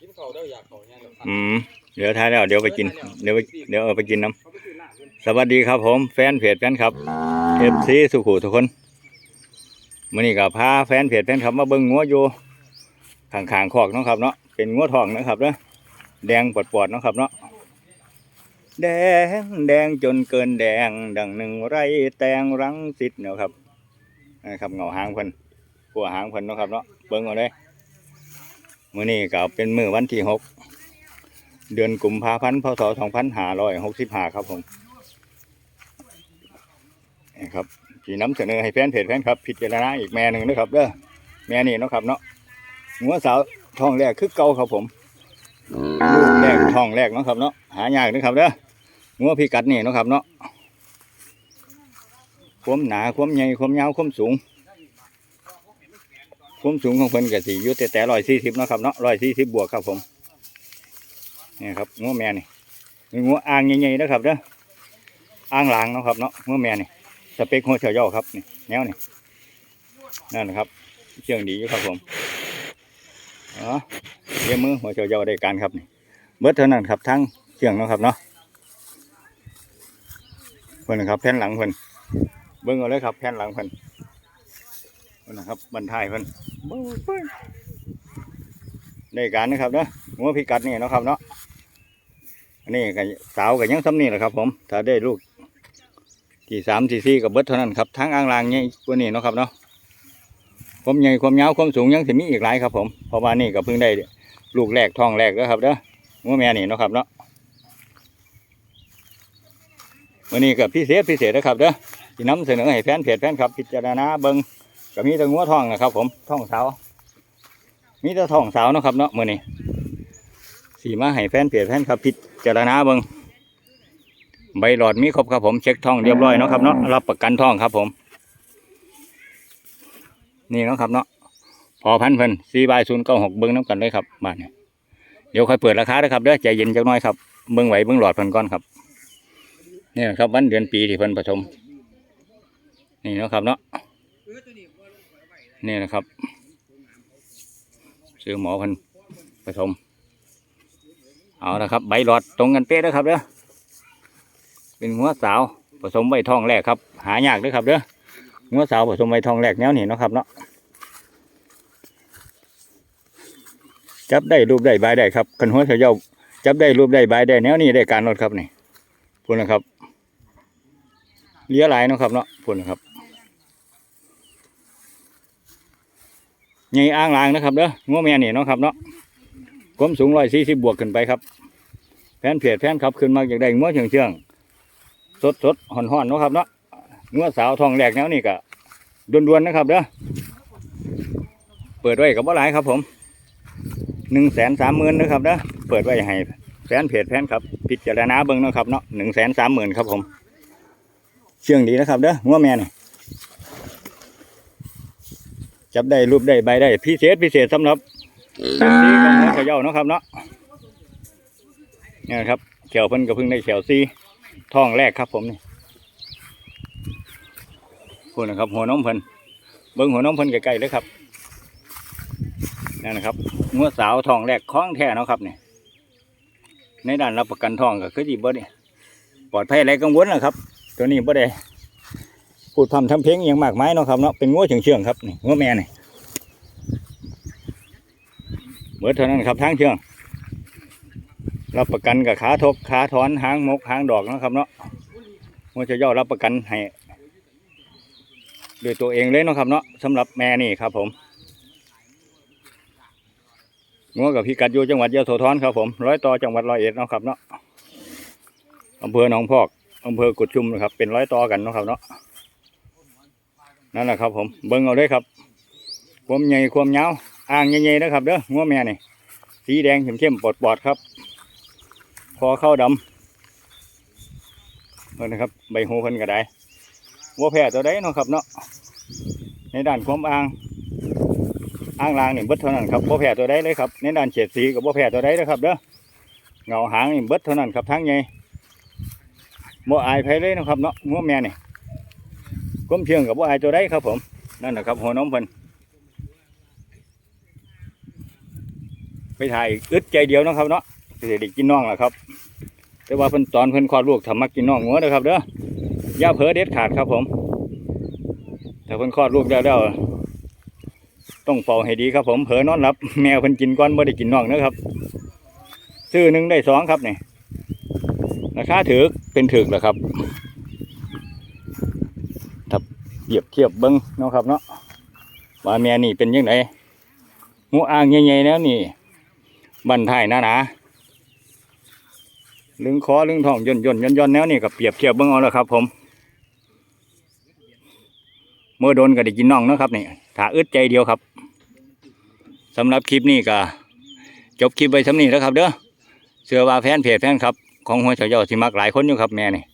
กินเขาได้อยากเขาเนี่ยเดี๋ยวอืมเดี๋ยวท้ายแล้วเดี๋ยวไปกิน เดี๋ยวไปเดี๋ยวเอาไปกินน้ำสวัสดีครับผมแฟนเพจแฟนครับเอฟซีสุขุทุกคนมื่อนี้ก็พาแฟนเพจแฟนครับมาเบิ้งงัวอยู่ข้างๆคอกเนาะครับเนาะเป็นงัวทองนะครับเนาะแดงปอดๆเนาะครับเนาะแดงแดงจนเกินแดงดังหนึ่งไรแตงรังสิทธิ์เนาะครับนะครับเงาหางเพิ่น หัวหางเพิ่นเนาะครับเนาะเบิ้งเอาเลยมื่อนี้ก็เป็นมื้อวันที่หกเดือนกุมภาพันธ์พศสองพันห้าร้อยหกสิบห้าครับผมนี่ครับที่นำเสนอให้แฟนเพจแฟนครับพิจารณาอีกแม่หนึ่งนะครับเด้อแม่นี่เนาะครับเนาะหัวสาวท้องแรกคือเก่าครับผมลูกแรกทองแรกเนาะครับเนาะหายากนะครับเด้อหัวพิกัดนี่เนาะครับเนาะความหนาความใหญ่ความยาวความสูง ความสูงของเพิ่นก็สิอยู่แต่แต่ร้อยสี่สิบเนาะครับเนาะร้อยสี่สิบบวกครับผมนี่ครับงัวแม่นี่มีงัวอ่างใหญ่ๆนะครับเด้ออ่างหลางเนาะครับเนาะงัวแม่นี่สเปคหัวเฉียวย่อครับนี่แนวนี่นั่นนะครับเชื่องดีอยู่ครับผมอ๋อเยี่ยมมือหัวเฉียวย่อได้การครับนี่เบิดเท่านั้นครับทั้งเชื่องเนาะครับเนาะเพิ่นนะครับแผ่นหลังเพิ่นเบิ่งเอาเลยครับแผ่นหลังเพิ่นนนะครับบรรทายเพิ่น ได้การนะครับเนาะงัวพิกัดนี่นะครับเนาะอันนี้ก็สาวกับยังซ้ำนี่แหละครับ ผม ถ้าได้ลูกที่สามที่สี่กับเบิดเท่านั้นครับทั้งอ่างลางเนี่กว่านี้นะครับเนาะความใหญ่ความยาวความสูงยังสิมีอีกหลายครับ ผมเพราะว่านี่ก็เพิ่งได้ลูกแรกท้องแรกแล้วครับเด้องัวแม่นี่นะครับเนาะวันนี้กับพิเศษพิเศษนะครับเด้อที่นำเสนอให้แฟนเพจแฟนครับ พิจารณาเบิ้ง ก็มีแต่งัวทองนะครับ ผมทองสาวมีแต่ทองสาวเนาะครับเนาะมื่อนี้สีมาให้แฟนเพจแฟนครับพิจารณาเบิงใบหลอดมีครบครับผมเช็คทองเรียบร้อยเนาะครับเนาะรับประกันทองครับผม นี่เนาะครับเนาะพอพันเพิ่นสี่ใบศูนย์เก้าหกเบิ้งน้ำกันเลยครับบ้านนี้เดี๋ยวค่อยเปิดราคาเด้อครับเด้อใจเย็นจักหน้อยครับเบิ้งไหวเบิ้งหลอดเพิ่นก่อนครับนี่นะครับวันเดือนปีที่เพิ่นผสมนี่เนาะครับเนาะ นี่นะครับ ซื้อหมอพิ่นผสม เอาละครับ ใบหลอดตรงกันเป๊ะเด้อครับเด้อเป็นหัวสาวผสมใบทองแรกครับ หายากเด้อครับเด้อหัวสาวผสมใบทองแรกแนวนี้นะครับเนาะจับได้รูปได้ใบได้ครับคันหัวเฉยาจับได้รูปได้ใบได้แนวนี้ได้การรถครับนี่พูดนะครับเลี้ยหลายนะครับเนาะพูดนะครับ ใหญ่อ่างลางนะครับเด้องัวแม่นี่เนาะครับเนาะความสูงร้อยสี่สิบบวกขึ้นไปครับ แฟนเพจแฟนครับขึ้นมาจากได้งัวเชื่องเชื่องสดสดห่อนห่อนเนาะครับเนาะงัวสาวทองแหลกแนวนี้ก็ด่วนๆนะครับเด้อเปิดไว้กับว่าหลายครับ ผมหนึ่งแสนสามหมื่นนะครับเด้อเปิดไว้ให้แฟนเพจแฟนครับพิจารณาเบิ้งเนาะครับเนาะหนึ่งแสนสามหมื่นครับผมเชื่องดีนะครับเด้องัวแม่นี่ จับได้รูปได้ใบได้พิเศษพิเศษสำหรับนซีกับหัวเขย่าเนาะครับเนาะนี่นะครับแขวเพิ่นก็เพิ่งได้แขวซีท้องแรกครับผมนี่พูดนะครับ หัวน้องเพิ่นเบิ้งหัวน้องเพิ่นใกล้ๆเลยครับนั่นนะครับงัวสาวท้องแรกคล้องแท้เนาะครับนี่ในด้านรับประกันท้องก็คือดีบ่เนี่ยปลอดภัยอะไรกังวลนะครับ ตัวนี้บ่ได้ พูดพร่ำทำเพลงอย่างมากมายเนาะครับเนาะเป็นงัวเชื่องๆครับนี่งัวแม่นี่เบิดเท่านั้นครับทางเชื่องรับประกันกับขาทบขาถอนหางมกหางดอกนะครับเนาะมันจะย่อรับประกันให้ด้วยตัวเองเลยเนาะครับเนาะสำหรับแม่นี่ครับ ผมงัวกับพี่กัดอยู่จังหวัดยะโสธรครับผมร้อยต่อจังหวัดร้อยเอ็ดเนาะครับเนาะอำเภอหนองพอกอำเภอกุดชุมนะครับเป็นร้อยต่อกันนะครับเนาะ นั่นแหละครับ ผมเบิ้งเอาเลยครับความใหญ่ความยาวอ่างใหญ่ๆนะครับเด้องัวแม่นี่สีแดงเข้มๆปอดๆครับคอเข้าดำนี่นะครับ ใบหูเพิ่นก็ได้วัวแพะตัวใดเนาะครับเนาะในด้านความอ่างอ่างลางนี่เบิดเท่านั้นครับวัวแพะตัวใดเลยครับในด้านเฉดสีกับวัวแพะตัวใดนะครับเด้อเงาหางนี่เบิดเท่านั้นครับทั้งใหญ่บ่อายไผเลยนะครับเนาะงัวแม่นี่ ก้มเชียงกับว่าไอ้ตัวได้ครับผม นั่นแหละครับหัวน้องพันไปถ่ายอึดใจเดียวนะครับเนาะเด็กกินน่องแหละครับ แต่ว่าเพิ่นตอนเพิ่นคลอดลูกทำมากินน่องงัวนะครับเด้อย่าเพ้อเด็ดขาดครับผมแต่เพิ่นคลอดลูกแล้วต้องเฝ้าให้ดีครับผมเผลอนอนหลับ แมวเพิ่นกินก้อนไม่ได้กินน่องนะครับ ซื้อหนึ่งได้สองครับนี่ราคาถือเป็นถือแล้วครับ เปรียบเทียบเบิ้งเนาะครับเนาะว่าแม่นี่เป็นยังไงหูอ่างใหญ่ๆแล้วนี่บันทายนาหนาๆลึงคอลึงท้องย่นย่นย่นย่นแล้วนี่ก็เปรียบเทียบเบิ้งเอาแล้วครับ ผม เมื่อโดนก็ได้กินน่องเนาะครับนี่ถ้าอึดใจเดียวครับสำหรับคลิปนี้ก็จบคลิปไปสำนี้แล้วครับ เด้อเสือว่าแฟนเพจแฟนครับ ของหัวเฉาเจ้าสิมักหลายคนอยู่ครับแม่นี่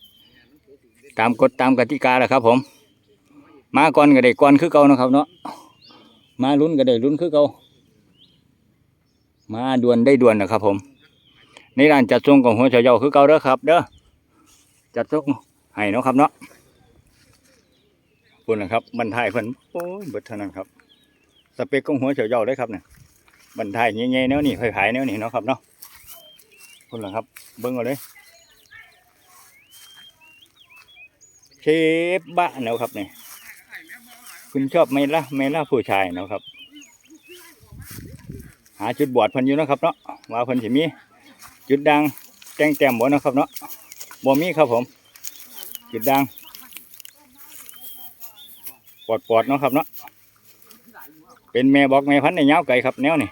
ตามกฎตามกติกาแหละครับ ผม มาก่อนก็ได้ก่อนคือเก่านะครับ เนาะมาลุ้นก็ได้ลุ้นคือเก่ามาด่วนได้ด่วนนะครับ ผม ในร้านจัดส่งของหัวเฉาเจ้าคือเก่าเด้อครับ เด้อจัดส่งให้เนาะครับเนาะคุณนะครับบรรทายเพิ่นโอ้ยเบิดเท่านั้นครับ สเปคของหัวเฉาเจ้าได้ครับเนี่ยบันทายใหญ่ๆแนวนี้ผายๆแนวนี้เนาะครับเนาะคุณล่ะครับ เบิ้งเอาเลยเชฟบะเนาะครับเนี่ย คุณชอบไหมล่ะไหมล่ะผู้ชายเนาะครับ หาจุดบอดพิ่นอยู่นะครับเนาะว่าพิ่นสิมี จุดดังแจ้งแต้มบ่นะครับเนาะบ่มีครับผม จุดดังปอดปอดเนาะครับเนาะเป็นแม่บอกแม่พันในยาไก่ครับแนวนี่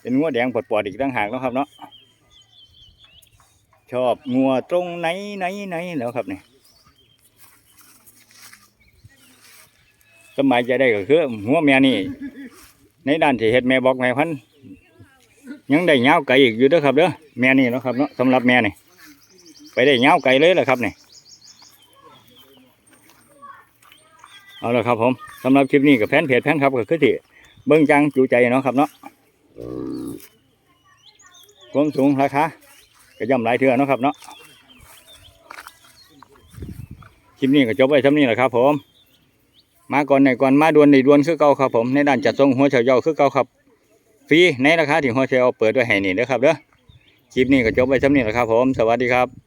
เป็นงัวแดงปอดๆอีกต่างหากเนาะครับเนาะชอบงัวตรงไหนไหนไหนแล้วครับเนี่ย สมัยจะได้ก็คือหัวแม่นี่ ในด้านที่เฮ็ดแม่บอกแม่พันยังได้ยาไก่อีกอยู่ด้อครับเด้อแม่นี่เนาะครับเนาะสำหรับแม่นี่ไปได้ยาไก่เลยแหละครับนี่เอาละครับผมสำหรับคลิปนี้กับแฟนเพจแฟนครับก็คือที่เบิ้งจังจูใจเนาะครับเนาะความสูงราคาก็ย่ำหลายเทื่อเนาะครับเนาะคลิปนี้ก็จบไปสำนี้แหละครับผม มาก่อนไหนก่อนมาดวนในดวนคือเก่าครับผมในด้านจัดทรงหัวเฉาเยาคือเก่าครับฟรีในราคาที่หัวเฉาเปิดด้วยให้นี่นะครับเด้อคลิปนี้ก็จบไปสำนี้แหละครับผมสวัสดีครับ